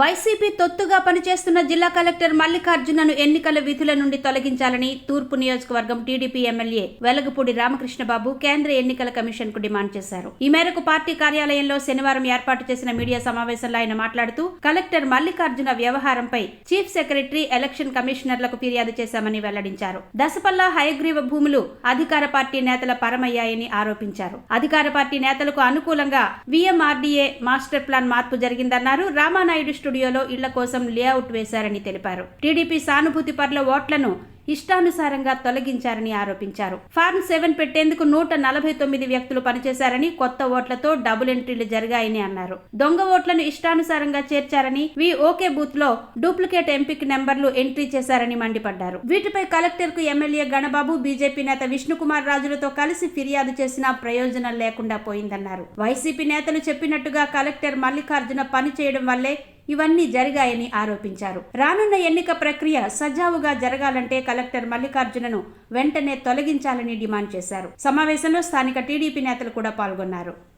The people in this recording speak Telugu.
వైసీపీ తొత్తుగా పనిచేస్తున్న జిల్లా కలెక్టర్ మల్లికార్జునను ఎన్నికల విధుల నుండి తొలగించాలని తూర్పు నియోజకవర్గం టీడీపీ ఎమ్మెల్యే వెలగపూడి రామకృష్ణబాబు కేంద్ర ఎన్నికల కమిషన్కు డిమాండ్ చేశారు. ఈ మేరకు పార్టీ కార్యాలయంలో శనివారం ఏర్పాటు చేసిన మీడియా సమావేశంలో ఆయన మాట్లాడుతూ కలెక్టర్ మల్లికార్జున వ్యవహారంపై చీఫ్ సెక్రటరీ ఎలక్షన్ కమిషనర్లకు ఫిర్యాదు చేశామని వెల్లడించారు. దశపల్లా హయగ్రీవ భూములు అధికార పార్టీ నేతల పరమయ్యాయని ఆరోపించారు. అధికార పార్టీ నేతలకు అనుకూలంగా విఎంఆర్డీఏ మాస్టర్ ప్లాన్ మార్పు జరిగిందన్నారు. రామానాయుడు స్టూడియోలో ఇళ్ళ కోసం లేఅవుట్ వేశారని తెలిపారు. టీడీపీ సానుభూతి పట్ల ఓట్లను ఇష్టానుసారంగా తొలగించారని ఆరోపించారు. ఫార్మ్ సెవెన్ పెట్టేందుకు నూట నలభై తొమ్మిది వ్యక్తులు పనిచేశారని కొత్త ఓట్లతో డబుల్ ఎంట్రీలు జరిగాయని అన్నారు. దొంగ ఓట్లను ఇష్టానుసారంగా చేర్చారని వి ఓకే బూత్లో డూప్లికేట్ ఎంపిక నెంబర్లు ఎంట్రీ చేశారని మండిపడ్డారు. వీటిపై కలెక్టర్కు ఎమ్మెల్యే గణబాబు బీజేపీ నేత విష్ణుకుమార్ రాజులతో కలిసి ఫిర్యాదు చేసినా ప్రయోజనం లేకుండా పోయిందన్నారు. వైసీపీ నేతలు చెప్పినట్టుగా కలెక్టర్ మల్లికార్జున పని చేయడం వల్లే ఇవన్నీ జరిగాయని ఆరోపించారు. రానున్న ఎన్నిక ప్రక్రియ సజావుగా జరగాలంటే కలెక్టర్ మల్లికార్జునను వెంటనే తొలగించాలని డిమాండ్ చేశారు. సమావేశంలో స్థానిక టీడీపీ నేతలు కూడా పాల్గొన్నారు.